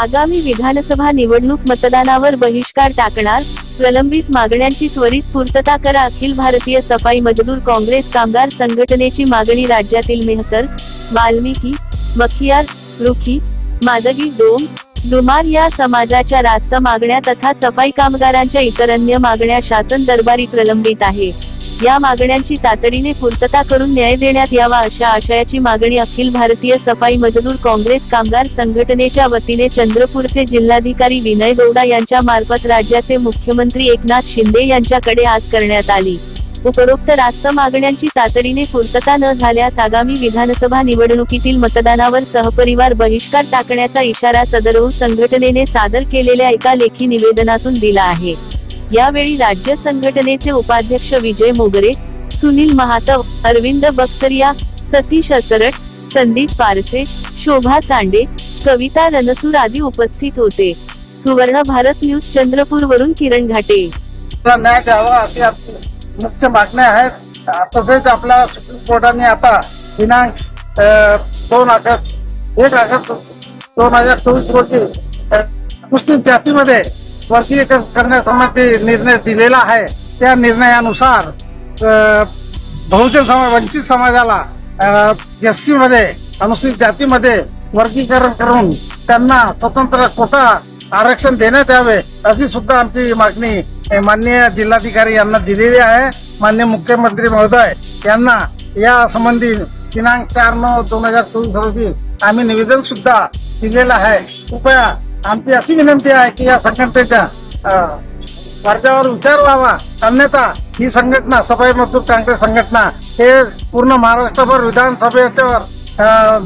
आगामी विधानसभा निवडणूक मतदानावर बहिष्कार टाकणार प्रलंबित मागण्यांची त्वरित पूर्तता करा अखिल भारतीय सफाई मजदूर काँग्रेस कामगार संघटनेची मागणी राज्यातील मेहकर वाल्मिकी मखियार रुखी मादगी डोम डुमार या समाजाच्या रास्त मागण्या तथा सफाई कामगारांच्या इतर अन्य मागण्या शासन दरबारी प्रलंबित आहे. या मागण्यांची तातडीने पूर्तता करून न्याय देण्यात यावा अशा आशयाची मागणी अखिल भारतीय सफाई मजदूर काँग्रेस कामगार संघटनेच्या वतीने चंद्रपूरचे जिल्हाधिकारी विनय गौडा यांच्या मार्फत राज्याचे मुख्यमंत्री एकनाथ शिंदे यांच्याकडे आज करण्यात आली. उपरोक्त रास्त मागण्यांची तातडीने पूर्तता न झाल्यास आगामी विधानसभा निवडणुकीतील मतदानावर सहपरिवार बहिष्कार टाकण्याचा इशारा सदरहू संघटनेने सादर केलेल्या एका लेखी निवेदनातून दिला आहे. यावेळी राज्य संघटनेचे उपाध्यक्ष विजय मोगरे सुनील महातव अरविंद बक्सरिया सतीश असरट संदीप पारचे शोभा सांडे कविता रणसूर आदी उपस्थित होते. सुवर्ण भारत न्यूज चंद्रपूर वरून किरण घाटे. न्याय द्यावा अशी आपली मुख्य मागण्या आहेत. तसेच आपल्या सुप्रीम कोर्टाने आता दिनांक दोन ऑगस्ट एक ऑगस्ट दोन हजार चोवीस रोजी मुस्लिम जातीमध्ये वर्गीकरण करण्यासंबंधी निर्णय दिलेला आहे. त्या निर्णयानुसार बहुजन समाज वंचित समाजाला एस सी मध्ये अनुसूचित जातीमध्ये वर्गीकरण करून त्यांना स्वतंत्र कोटा आरक्षण देण्यात यावे अशी सुद्धा आमची मागणी माननीय जिल्हाधिकारी यांना दिलेली आहे. मान्य मुख्यमंत्री महोदय यांना या संबंधी दिनांक चार नऊ दोन हजार चोवीस रोजी आम्ही निवेदन सुद्धा दिलेलं आहे. कृपया आमची अशी विनंती आहे की या संघटनेच्या अ, वर्गावर विचार व्हावा अन्यथा ही संघटना सफाई मजदूर काँग्रेस संघटना हे पूर्ण महाराष्ट्रभर विधानसभेच्यावर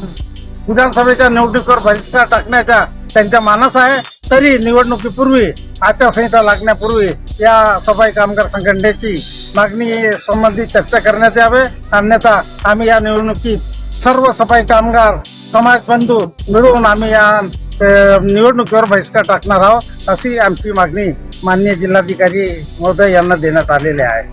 विधानसभेच्या निवडणुकीवर बहिष्कार टाकण्याचा त्यांचा मानस आहे. तरी निवडणुकीपूर्वी आचारसंहिता लागण्यापूर्वी या सफाई कामगार संघटनेची मागणी संबंधी चर्चा करण्यात यावे. अन्यथा आम्ही या निवडणुकीत सर्व सफाई कामगार समाज बंधू मिळून आम्ही या निवडणुकीवर बहिष्कार टाकणार आहोत अशी आमची मागणी माननीय जिल्हाधिकारी महोदय यांना देण्यात आलेली आहे.